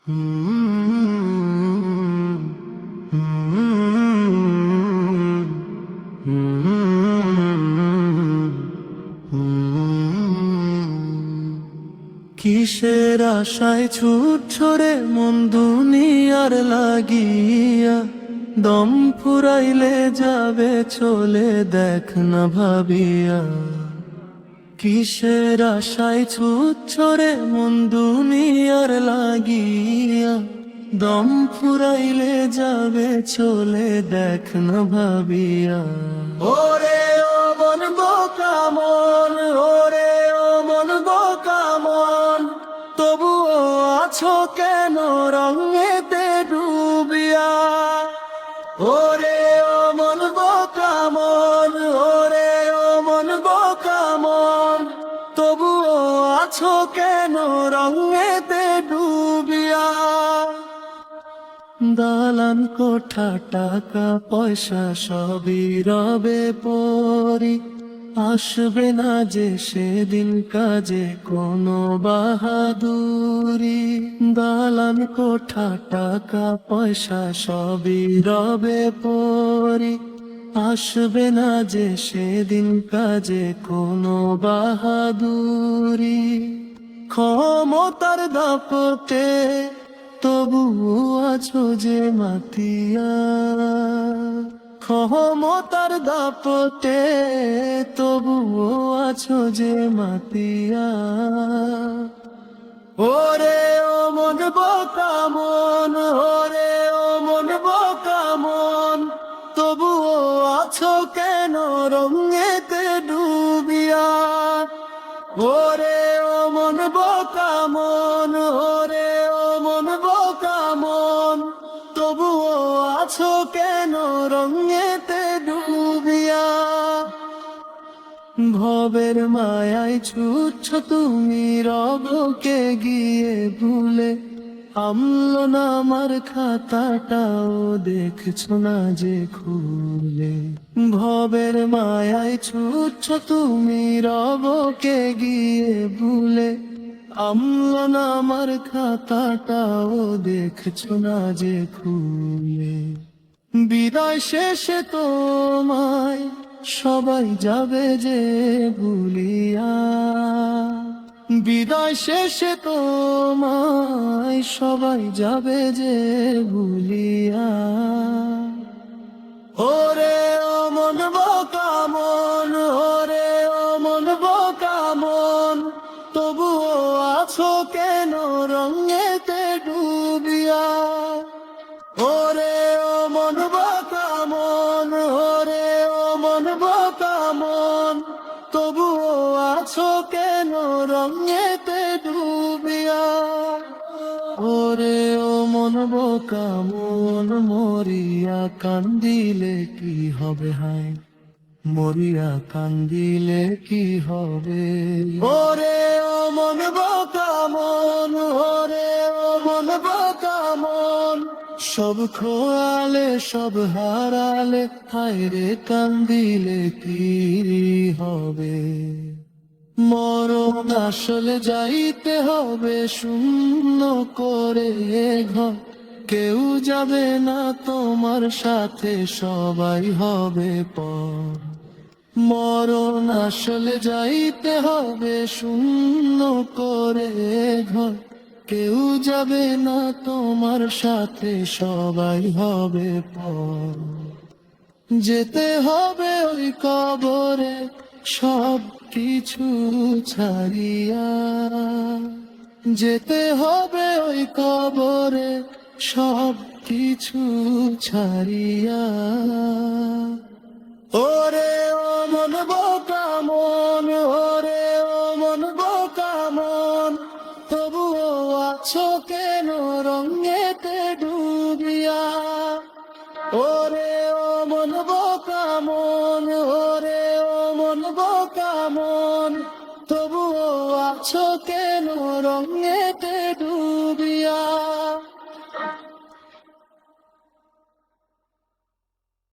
কিসের আশায় ছুট ছড়ে মন দুনিয়ার লাগিয়া? দম ফুরাইলে যাবে চলে দেখ না ভাবিয়া। কিসের আশায় ছুট ছড়ে মন দুনিয়ার লাগিয়া? দম ফুরাইলে যাবে, চলে দেখ না ভাবিয়া। ওরে ও মন বোকা মন ওরে ও মন বোকা মন তবুও আছো কেন রঙেতে আছো কেন? রঙেতে ডুবিয়া। দালান কোঠা, টাকা, পয়সা সবই রবে পরি। আসবে না যে সেদিন কাজে কোনো বাহাদুরি। দালান কোঠা, টাকা, পয়সা সবই রবে পরি। আসবে না যে সেদিন কাজে কোনো বাহাদুরি। ক্ষমতার দাপটে তবু আছো যে মাতিয়া। ক্ষমতার দাপটে তবু আছো যে মাতিয়া। ওরে ও মন বোকা মন, ওরে ও মন বোকা মন তবুও আছো কেন রঙেতে ডুবিয়া? ওরে ও মন বোকা মন, ওরে ও মন বোকা মন, তবুও আছো কেন রঙেতে ডুবিয়া? ভবের মায়ায় ছুটছ তুমি, রবকে গিয়ে ভুলে আমল না আমার খাতাটাও দেখছ না যে খুলে ভবের মায়ায় ছুটছ তুমি রবকে গিয়ে ভুলে। আমল না আমার খাতাটাও দেখছ না যে খুলে বিদায় শেষে তোমায় সবাই যাবে যে ভুলিয়া। বিদায় শেষে তোমায় সবাই যাবে যে ভুলিয়া। ওরে অমন মন রঙেতে ডুবিয়া। ওরে ও মন বোকা, মন মরিয়া, কান্দিলে কি হবে হায়? মরিয়া, কান্দিলে কি হবে? ওরে ও মন বোকা, মন, ওরে ও মন বোকা, মন। সব খোয়ালে, সব হারালে, হায় রে, কান্দিলে কি হবে? মরণ আসলে যাইতে হবে, শূন্য করে ঘর। কেউ যাবে না তোমার সাথে, সবাই হবে পর। মরণ আসলে যাইতে হবে, শূন্য করে ঘর। কেউ যাবে না তোমার সাথে, সবাই হবে পর। যেতে হবে ওই কবরে সব কিছু ছাড়িয়া যেতে হবে ওই কবরে সব কিছু ছাড়িয়া। ওরে ও মন বোকা করছ কেন রঙেতে?